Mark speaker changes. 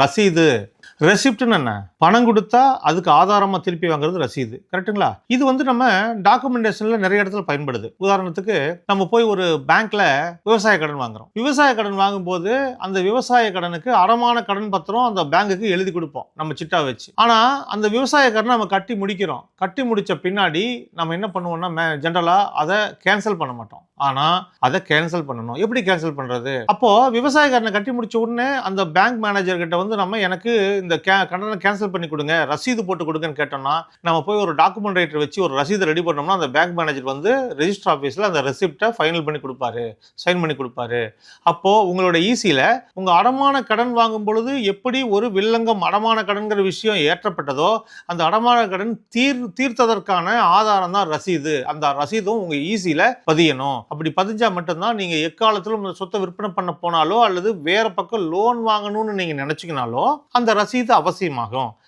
Speaker 1: ரசீது. ரெசிப்ட்னு என்ன? பணம் கொடுத்தா அதுக்கு ஆதாரமாக திருப்பி வாங்குறது ரசீது. கரெக்ட்டுங்களா? இது வந்து நம்ம டாக்குமெண்டேஷனில் நிறைய இடத்துல பயன்படுது. உதாரணத்துக்கு நம்ம போய் ஒரு பேங்க்கில் விவசாய கடன் வாங்குறோம். விவசாய கடன் வாங்கும்போது அந்த விவசாய கடனுக்கு அறமான கடன் பத்திரம் அந்த பேங்குக்கு எழுதி கொடுப்போம் நம்ம சிட்டா வச்சு. ஆனால் அந்த விவசாய கடனை நம்ம கட்டி முடிக்கிறோம். கட்டி முடித்த பின்னாடி நம்ம என்ன பண்ணுவோம்னா ஜென்ரலாக அதை கேன்சல் பண்ண மாட்டோம். ஆனால் அதை கேன்சல் பண்ணணும். எப்படி கேன்சல் பண்ணுறது அப்போது விவசாயக்காரனை கட்டி முடிச்ச உடனே அந்த பேங்க் மேனேஜர் கிட்ட வந்து நம்ம எனக்கு இந்த கே- கடனை கேன்சல் பண்ணி கொடுங்க. ரசீது போட்டு கொடுங்கன்னு கேட்டோம்னா நம்ம போய் ஒரு டாக்குமெண்ட் ரைட்டர் வச்சு ஒரு ரசீதை ரெடி பண்ணோம்னா அந்த பேங்க் மேனேஜர் வந்து ரெஜிஸ்டர் ஆஃபீஸில் அந்த ரெசிப்டை ஃபைனல் பண்ணி கொடுப்பாரு. சைன் பண்ணி கொடுப்பாரு. அப்போது உங்களோட ஈஸியில் உங்கள் அடமான கடன் வாங்கும் பொழுது எப்படி ஒரு வில்லங்கம் அடமான கடன்கிற விஷயம் ஏற்றப்பட்டதோ அந்த அடமான கடன் தீர் தீர்த்ததற்கான ஆதாரம் தான் ரசீது. அந்த ரசீதும் உங்கள் ஈஸியில் பதியணும். அப்படி பதிஞ்சால் மட்டும்தான் நீங்கள் எக்காலத்திலும் சொத்தை விற்பனை பண்ண போனாலோ அல்லது வேறு பக்கம் லோன் வாங்கணும்னு நீங்கள் நினச்சிக்கினாலோ அந்த ரசீது அவசியமாகும்.